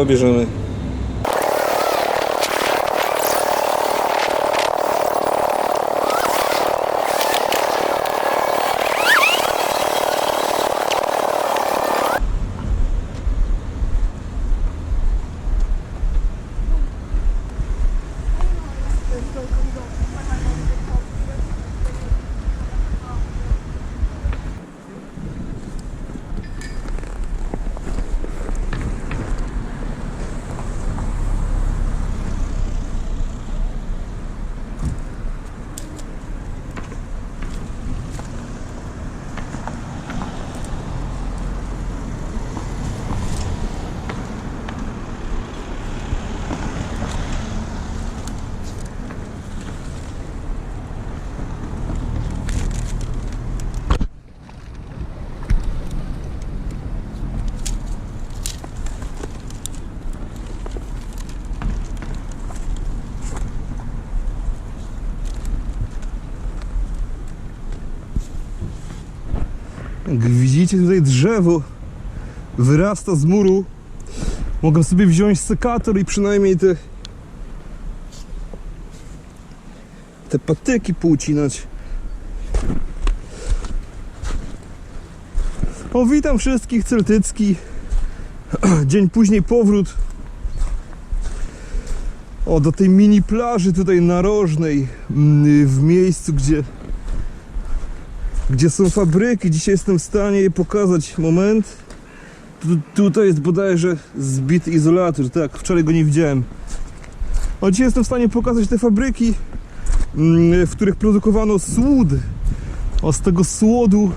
To Jak widzicie tutaj drzewo wyrasta z muru. Mogę sobie wziąć sekator i przynajmniej te te patyki poucinać. O, witam wszystkich, Celtycki. Dzień później powrót. O, do tej mini plaży tutaj narożnej, mm, w miejscu, gdzie gdzie są fabryki. Dzisiaj jestem w stanie je pokazać. Moment. Tu, tutaj jest bodajże zbity izolator. Tak, wczoraj go nie widziałem. A dzisiaj jestem w stanie pokazać te fabryki, mm, w których produkowano słód. O, z tego słodu,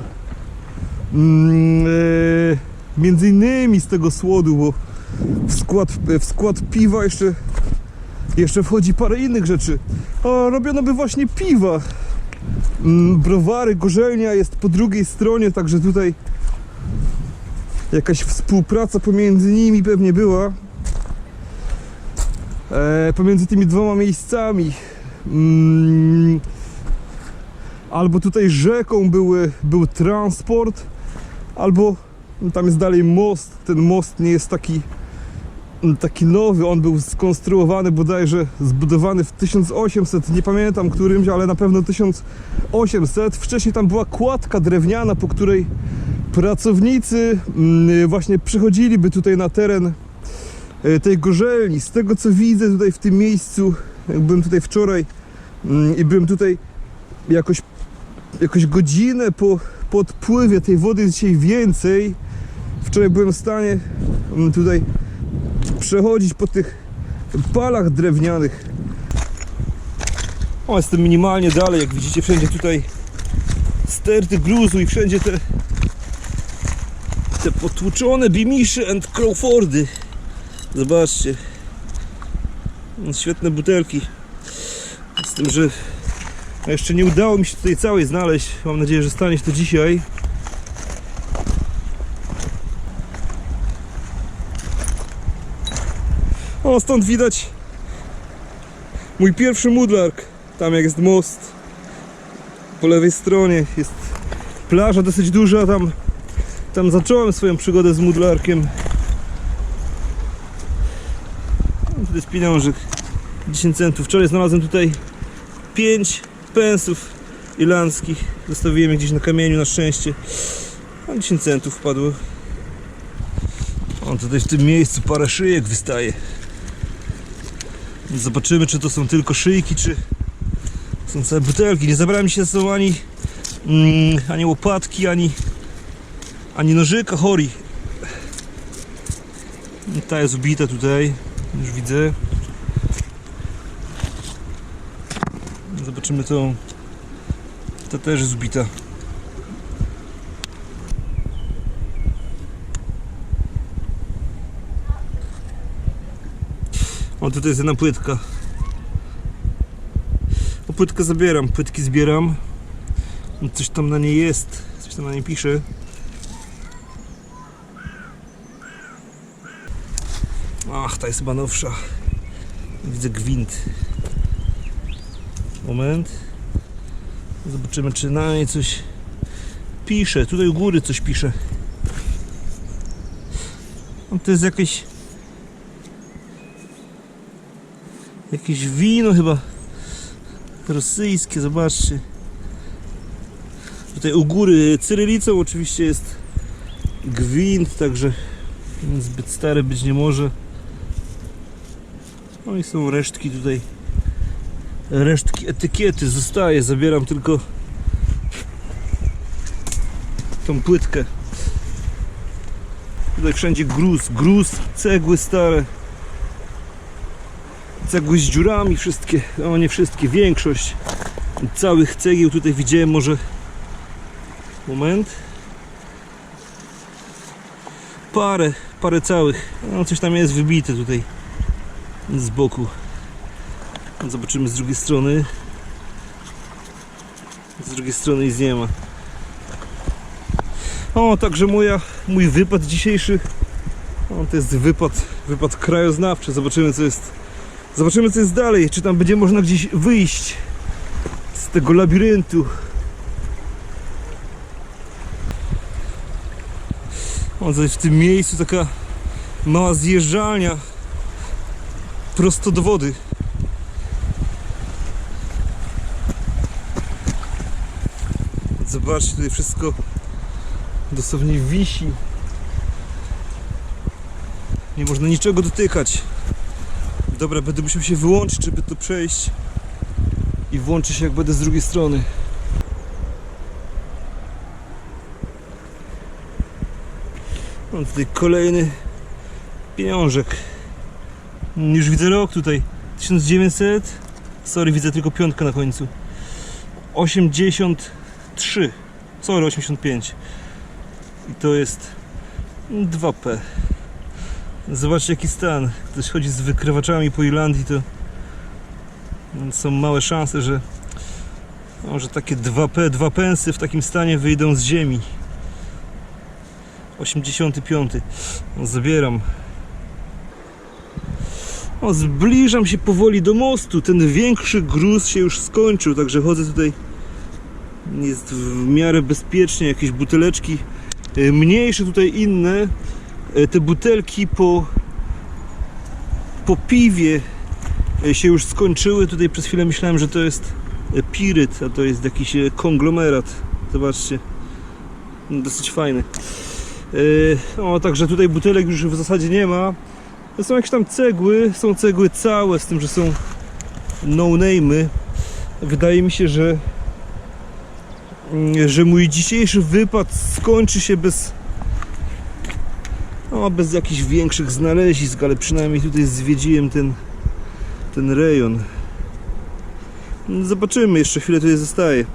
mm, e, między innymi z tego słodu, bo w skład, w skład piwa jeszcze, jeszcze wchodzi parę innych rzeczy. O, robiono by właśnie piwa. Mm, browary, gorzelnia jest po drugiej stronie, także tutaj jakaś współpraca pomiędzy nimi pewnie była. E, pomiędzy tymi dwoma miejscami. Mm, albo tutaj rzeką były, był transport, albo no, tam jest dalej most. Ten most nie jest taki taki nowy, on był skonstruowany bodajże, zbudowany w 1800, nie pamiętam którymś, ale na pewno 1800. Wcześniej tam była kładka drewniana, po której pracownicy mm, właśnie przychodziliby tutaj na teren e, tej gorzelni. Z tego co widzę tutaj w tym miejscu, byłem tutaj wczoraj mm, i byłem tutaj jakoś, jakoś godzinę po, po odpływie tej wody dzisiaj więcej. Wczoraj byłem w stanie mm, tutaj przechodzić po tych palach drewnianych. O, jestem minimalnie dalej, jak widzicie wszędzie tutaj sterty gruzu i wszędzie te te potłuczone Bimisze and Crawfordy. Zobaczcie. No, Świetne butelki. Z tym, że jeszcze nie udało mi się tutaj całej znaleźć. Mam nadzieję, że stanie się to dzisiaj. O, stąd widać mój pierwszy mudlark. Tam jak jest most. Po lewej stronie jest plaża dosyć duża. Tam, tam zacząłem swoją przygodę z mudlarkiem. To jest pieniążek. 10 centów. Wczoraj znalazłem tutaj 5 pensów irlandzkich. Zostawiłem je gdzieś na kamieniu na szczęście. A 10 centów wpadło. O, tutaj w tym miejscu parę szyjek wystaje. Zobaczymy, czy to są tylko szyjki, czy są całe butelki. Nie zabrałem się ze sobą ani, mm, ani łopatki, ani, ani nożyka chori. Ta jest ubita tutaj, już widzę. Zobaczymy tą. Ta też jest ubita. O, tutaj jest jedna płytka. O, płytkę zabieram, płytki zbieram. No, Coś tam na niej jest, coś tam na niej pisze. Ach, ta jest chyba nowsza. Widzę gwint. Moment. Zobaczymy, czy na niej coś pisze. Tutaj u góry coś pisze. No, to jest jakieś Jakieś wino chyba rosyjskie, zobaczcie. Tutaj u góry cyrylicą oczywiście jest gwint, także zbyt stary być nie może. No i są resztki tutaj. Resztki etykiety zostaje, zabieram tylko tą płytkę. Tutaj wszędzie gruz, gruz, cegły stare. Cegły z dziurami wszystkie, o nie wszystkie, większość całych cegieł tutaj widziałem może moment. Parę, parę całych no coś tam jest wybite tutaj z boku. Zobaczymy z drugiej strony. Z drugiej strony nic nie ma. O, także moja, mój wypad dzisiejszy. O, to jest wypad, wypad krajoznawczy. Zobaczymy co jest zobaczymy co jest dalej, czy tam będzie można gdzieś wyjść z tego labiryntu O, w tym miejscu taka mała zjeżdżalnia prosto do wody. Zobaczcie, tutaj wszystko dosłownie wisi. Nie można niczego dotykać. Dobra, będę musiał się wyłączyć, żeby to przejść. I włączę się jak będę z drugiej strony. Mam tutaj kolejny pieniążek. Już widzę rok tutaj. 1900. Sorry, widzę tylko piątkę na końcu. 83. Sorry, 85. I to jest 2P. Zobaczcie jaki stan. Ktoś chodzi z wykrywaczami po Irlandii, to są małe szanse, że, no, że takie 2P, 2 pensy w takim stanie wyjdą z ziemi. 85. No, zabieram. O, zbliżam się powoli do mostu. Ten większy gruz się już skończył, także chodzę tutaj. Jest w miarę bezpiecznie. Jakieś buteleczki e, mniejsze, tutaj inne. E, Te butelki po, po piwie e, się już skończyły. Tutaj przez chwilę myślałem, że to jest e, piryt, a to jest jakiś konglomerat. Zobaczcie. Dosyć fajny. O, także tutaj butelek już w zasadzie nie ma. Są jakieś tam cegły, są cegły całe, z tym, że są no name'y. Wydaje mi się, że mm, że mój dzisiejszy wypad skończy się bez no, bez jakichś większych znalezisk, ale przynajmniej tutaj zwiedziłem ten ten rejon. Zobaczymy, jeszcze chwilę tutaj zostaje.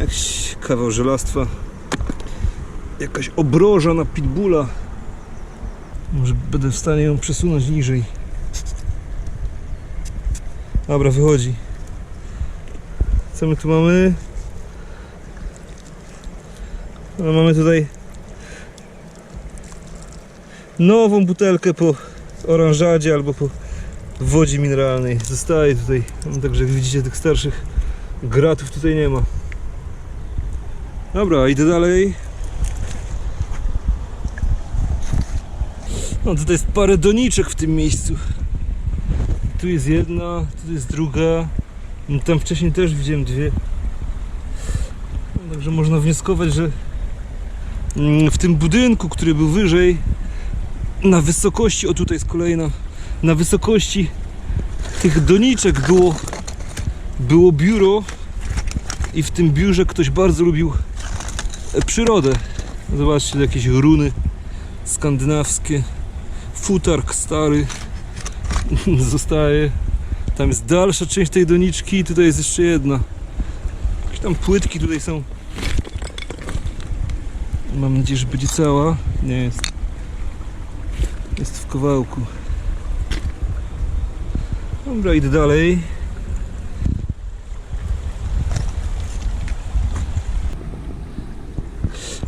Jakiś kawał żelastwa jakaś obroża na pitbulla. Może będę w stanie ją przesunąć niżej. Dobra, wychodzi. Co my tu mamy? No, mamy tutaj nową butelkę po oranżadzie albo po wodzie mineralnej. Zostaje tutaj. No, Także jak widzicie tych starszych gratów tutaj nie ma. Dobra, idę dalej. No tutaj jest parę doniczek w tym miejscu. Tu jest jedna, tu jest druga. No, Tam wcześniej też widziałem dwie. No, Także można wnioskować, że mm, w tym budynku, który był wyżej, na wysokości, o tutaj jest kolejna, na wysokości tych doniczek było, było biuro i w tym biurze ktoś bardzo lubił e, przyrodę. Zobaczcie, jakieś runy skandynawskie futark stary zostaje. Tam jest dalsza część tej doniczki i tutaj jest jeszcze jedna. Jakieś tam płytki tutaj są. Mam nadzieję, że będzie cała. Nie jest. Kawałku. Dobra, idę dalej.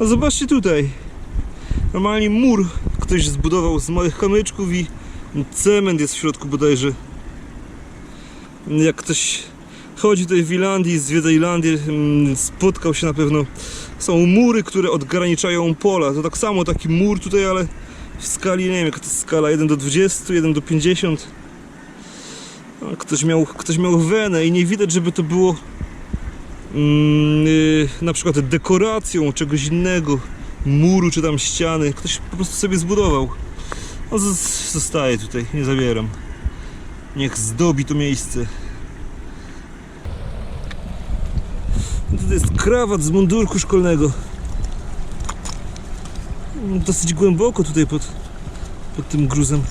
A zobaczcie tutaj. Normalnie mur ktoś zbudował z małych kamyczków i cement jest w środku bodajże. Jak ktoś chodzi tutaj w Irlandii, zwiedza Irlandię, mm, spotkał się na pewno. Są mury, które odgraniczają pola. To tak samo taki mur tutaj, ale w skali, nie wiem jaka to jest skala, 1 do 20, 1 do 50. A Ktoś miał, ktoś miał wenę i nie widać, żeby to było mm, y, na przykład dekoracją czegoś innego, muru czy tam ściany. Ktoś po prostu sobie zbudował. No, zostaje tutaj, nie zabieram. Niech zdobi to miejsce. No Tutaj jest krawat z mundurku szkolnego. Dosyć głęboko tutaj pod, pod tym gruzem.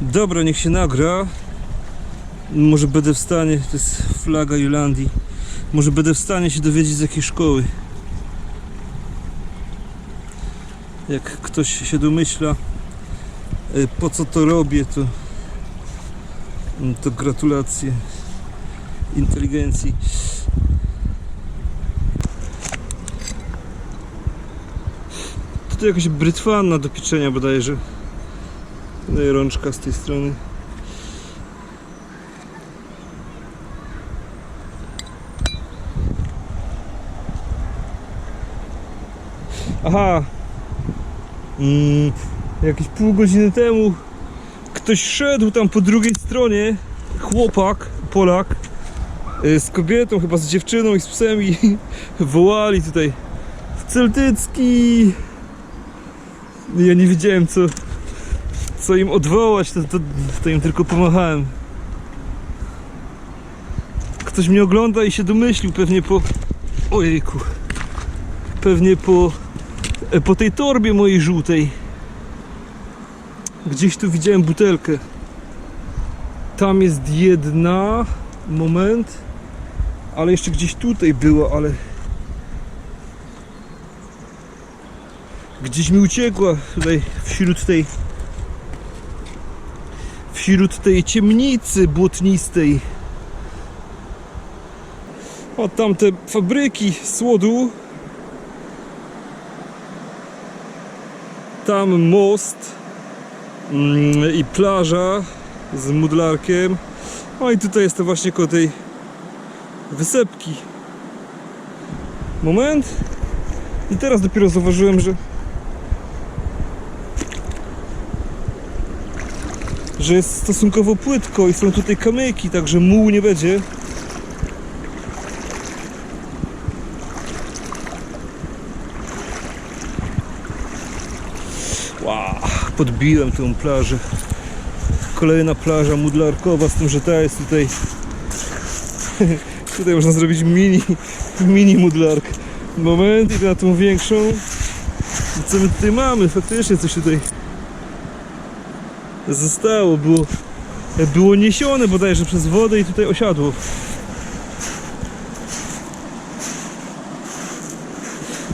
Dobra, niech się nagra. Może będę w stanie, to jest flaga Irlandii. Może będę w stanie się dowiedzieć z jakiej szkoły. Jak ktoś się domyśla, y, po co to robię, to, to gratulacje inteligencji. Tutaj jakaś brytwanna do pieczenia bodajże. I rączka z tej strony. Aha. Mm, jakieś pół godziny temu ktoś szedł tam po drugiej stronie, chłopak, Polak, y, z kobietą, chyba z dziewczyną i z psem i wołali tutaj Celtycki! Ja nie wiedziałem co, co im odwołać, to, to, to im tylko pomachałem. Ktoś mnie ogląda i się domyślił pewnie po... Ojejku. Pewnie po... e, Po tej torbie mojej żółtej. Gdzieś tu widziałem butelkę. Tam jest jedna. Moment. Ale jeszcze gdzieś tutaj była, ale... Gdzieś mi uciekła tutaj wśród tej wśród tej ciemnicy błotnistej. O tamte fabryki słodu. Tam most mm, i plaża z mudlarkiem. O i tutaj jest to właśnie koło tej wysepki. Moment. I teraz dopiero zauważyłem, że że jest stosunkowo płytko i są tutaj kamyki, także mułu nie będzie. Wow, podbiłem tą plażę. Kolejna plaża mudlarkowa, z tym, że ta jest tutaj. tutaj można zrobić mini, mini mudlark. Moment, idę na tą większą. Co my tutaj mamy? Faktycznie coś tutaj zostało, było, było niesione bodajże przez wodę i tutaj osiadło.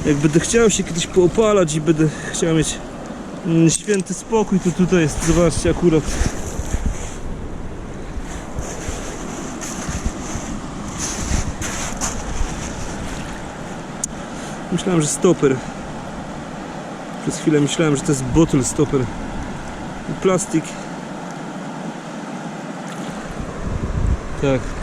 Jak będę chciał się kiedyś poopalać i będę chciał mieć mm, święty spokój, to tutaj jest, zobaczcie akurat. Myślałem, że stoper. Przez chwilę myślałem, że to jest bottle stopper plastik. Tak.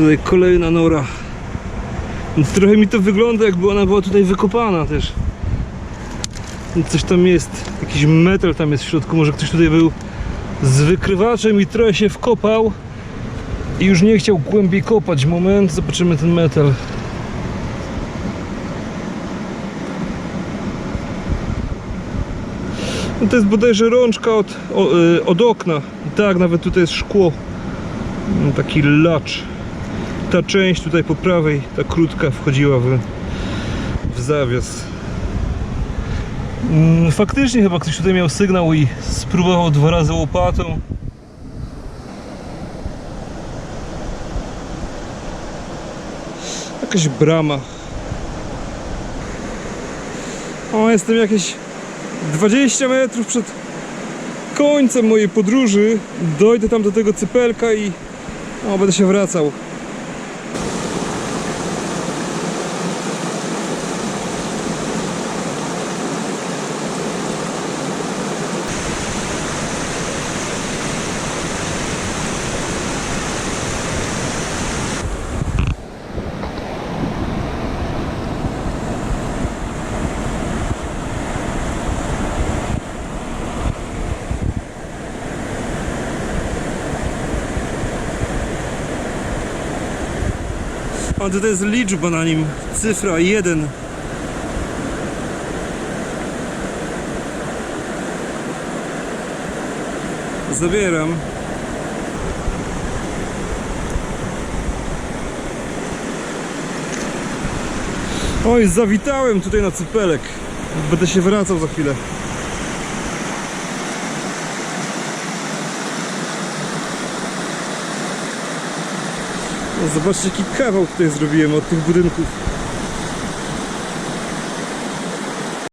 Tutaj kolejna nora. Trochę mi to wygląda jakby ona była tutaj wykopana też. Coś tam jest, jakiś metal tam jest w środku, może ktoś tutaj był z wykrywaczem i trochę się wkopał i już nie chciał głębiej kopać. Moment, zobaczymy ten metal. No to jest bodajże rączka od, y, od okna. Tak, nawet tutaj jest szkło. No, Taki lacz ta część tutaj po prawej, ta krótka wchodziła w, w zawias. Mm, Faktycznie chyba ktoś tutaj miał sygnał i spróbował dwa razy łopatą. Jakaś brama. O, jestem jakieś 20 metrów przed końcem mojej podróży. Dojdę tam do tego cypelka i o, będę się wracał. A tutaj jest liczba na nim, cyfra 1. Zabieram. Oj, zawitałem tutaj na cypelek. Będę się wracał za chwilę. Zobaczcie jaki kawał tutaj zrobiłem od tych budynków.